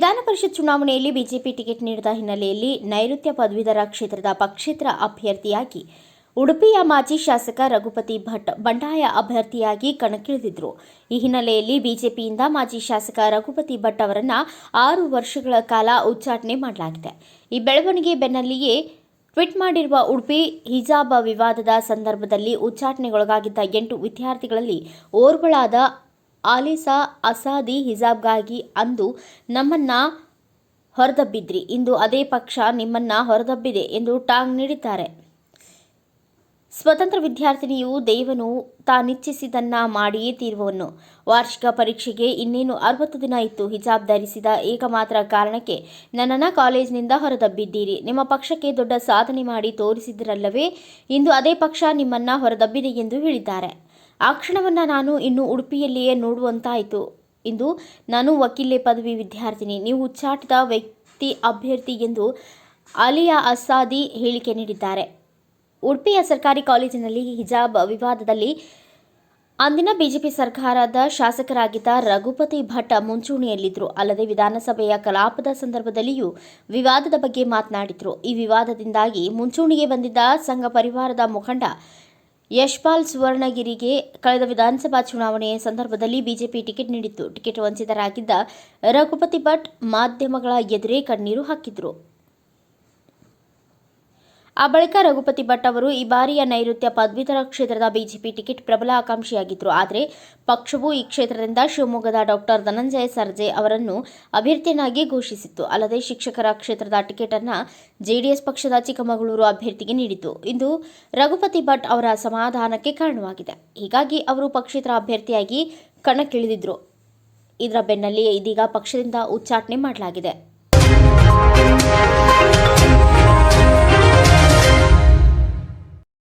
ಪರಿಷತ್ ಚುನಾವಣೆಯಲ್ಲಿ BJP ticket ನೀಡಿದ ಹಿನ್ನೆಲೆಯಲ್ಲಿ ನೈಋತ್ಯ ಪದವೀಧರ ಕ್ಷೇತ್ರದ ಪಕ್ಷೇತರ ಅಭ್ಯರ್ಥಿಯಾಗಿ ಉಡುಪಿಯ ಮಾಜಿ ಶಾಸಕ ರಘುಪತಿ ಭಟ್ ಬಂಡಾಯ ಅಭ್ಯರ್ಥಿಯಾಗಿ ಕಣಕ್ಕಿಳಿದಿದ್ರು. ಈ ಹಿನ್ನೆಲೆಯಲ್ಲಿ ಬಿಜೆಪಿಯಿಂದ ಮಾಜಿ ಶಾಸಕ ರಘುಪತಿ ಭಟ್ ಅವರನ್ನು ಆರು ವರ್ಷಗಳ ಕಾಲ ಉಚ್ಚಾಟನೆ ಮಾಡಲಾಗಿದೆ. ಈ ಬೆಳವಣಿಗೆ ಬೆನ್ನಲ್ಲಿಯೇ ಟ್ವೀಟ್ ಮಾಡಿರುವ ಉಡುಪಿ ಹಿಜಾಬ್ ವಿವಾದದ ಸಂದರ್ಭದಲ್ಲಿ ಉಚ್ಚಾಟನೆಗೊಳಗಾಗಿದ್ದ ಎಂಟು ವಿದ್ಯಾರ್ಥಿಗಳಲ್ಲಿ ಓರ್ವಳಾದ ಆಲಿಸಾ ಅಸಾದಿ ಹಿಜಾಬ್ಗಾಗಿ ಅಂದು ನಮ್ಮನ್ನ ಹೊರದಬ್ಬಿದ್ರಿ. ಇಂದು ಅದೇ ಪಕ್ಷ ನಿಮ್ಮನ್ನ ಹೊರದಬ್ಬಿದೆ ಎಂದು ಟಾಂಗ್ ನೀಡಿದ್ದಾರೆ. ಸ್ವತಂತ್ರ ವಿದ್ಯಾರ್ಥಿನಿಯು ದೇವನು ತಾನಿಚ್ಛಿಸಿದನ್ನ ಮಾಡಿಯೇ ತೀರ್ವವನ್ನು ವಾರ್ಷಿಕ ಪರೀಕ್ಷೆಗೆ ಇನ್ನೇನು ಅರವತ್ತು ದಿನ ಇತ್ತು. ಹಿಜಾಬ್ ಧರಿಸಿದ ಏಕಮಾತ್ರ ಕಾರಣಕ್ಕೆ ನನ್ನನ್ನು ಕಾಲೇಜಿನಿಂದ ಹೊರದಬ್ಬಿದ್ದೀರಿ. ನಿಮ್ಮ ಪಕ್ಷಕ್ಕೆ ದೊಡ್ಡ ಸಾಧನೆ ಮಾಡಿ ತೋರಿಸಿದ್ರಲ್ಲವೇ, ಇಂದು ಅದೇ ಪಕ್ಷ ನಿಮ್ಮನ್ನ ಹೊರದಬ್ಬಿದೆ ಎಂದು ಹೇಳಿದ್ದಾರೆ. ಆ ಕ್ಷಣವನ್ನು ನಾನು ಇನ್ನು ಉಡುಪಿಯಲ್ಲಿಯೇ ನೋಡುವಂತಾಯಿತು. ಇಂದು ನಾನು ವಕೀಲೆ ಪದವಿ ವಿದ್ಯಾರ್ಥಿನಿ. ನೀವು ಉಚ್ಚಾಟಿತ ವ್ಯಕ್ತಿ ಅಭ್ಯರ್ಥಿ ಎಂದು ಅಲಿಯಾ ಅಸಾದಿ ಹೇಳಿಕೆ ನೀಡಿದ್ದಾರೆ. ಉಡುಪಿಯ ಸರ್ಕಾರಿ ಕಾಲೇಜಿನಲ್ಲಿ ಹಿಜಾಬ್ ವಿವಾದದಲ್ಲಿ ಅಂದಿನ ಬಿಜೆಪಿ ಸರ್ಕಾರದ ಶಾಸಕರಾಗಿದ್ದ ರಘುಪತಿ ಭಟ್ ಮುಂಚೂಣಿಯಲ್ಲಿದ್ದರು. ಅಲ್ಲದೆ ವಿಧಾನಸಭೆಯ ಕಲಾಪದ ಸಂದರ್ಭದಲ್ಲಿಯೂ ವಿವಾದದ ಬಗ್ಗೆ ಮಾತನಾಡಿದರು. ಈ ವಿವಾದದಿಂದಾಗಿ ಮುಂಚೂಣಿಗೆ ಬಂದಿದ್ದ ಸಂಘ ಪರಿವಾರದ ಮುಖಂಡ ಯಶ್ಪಾಲ್ ಸುವರ್ಣಗಿರಿಗೆ ಕಳೆದ ವಿಧಾನಸಭಾ ಚುನಾವಣೆಯ ಸಂದರ್ಭದಲ್ಲಿ ಬಿಜೆಪಿ ಟಿಕೆಟ್ ನೀಡಿತ್ತು. ಟಿಕೆಟ್ ವಂಚಿತರಾಗಿದ್ದ ರಘುಪತಿ ಭಟ್ ಮಾಧ್ಯಮಗಳ ಎದುರೇ ಕಣ್ಣೀರು ಹಾಕಿದ್ರು. ಆ ಬಳಿಕ ರಘುಪತಿ ಭಟ್ ಅವರು ಈ ಬಾರಿಯ ನೈಋತ್ಯ ಪದವೀಧರ ಕ್ಷೇತ್ರದ ಬಿಜೆಪಿ ಟಿಕೆಟ್ ಪ್ರಬಲ ಆಕಾಂಕ್ಷಿಯಾಗಿದ್ದರು ಆದರೆ ಪಕ್ಷವು ಈ ಕ್ಷೇತ್ರದಿಂದ ಶಿವಮೊಗ್ಗದ ಡಾಕ್ಟರ್ ಧನಂಜಯ ಸರ್ಜೆ ಅವರನ್ನು ಅಭ್ಯರ್ಥಿಯನ್ನಾಗಿ ಘೋಷಿಸಿತ್ತು. ಅಲ್ಲದೆ ಶಿಕ್ಷಕರ ಕ್ಷೇತ್ರದ ಟಿಕೆಟ್ ಜೆಡಿಎಸ್ ಪಕ್ಷದ ಚಿಕ್ಕಮಗಳೂರು ಅಭ್ಯರ್ಥಿಗೆ ನೀಡಿತು ಇಂದು ರಘುಪತಿ ಭಟ್ ಅವರ ಸಮಾಧಾನಕ್ಕೆ ಕಾರಣವಾಗಿದೆ. ಹೀಗಾಗಿ ಅವರು ಪಕ್ಷೇತರ ಅಭ್ಯರ್ಥಿಯಾಗಿ ಕಣಕ್ಕಿಳಿದಿದ್ರು. ಇದರ ಬೆನ್ನಲ್ಲೇ ಇದೀಗ ಪಕ್ಷದಿಂದ ಉಚ್ಚಾಟನೆ ಮಾಡಲಾಗಿದೆ.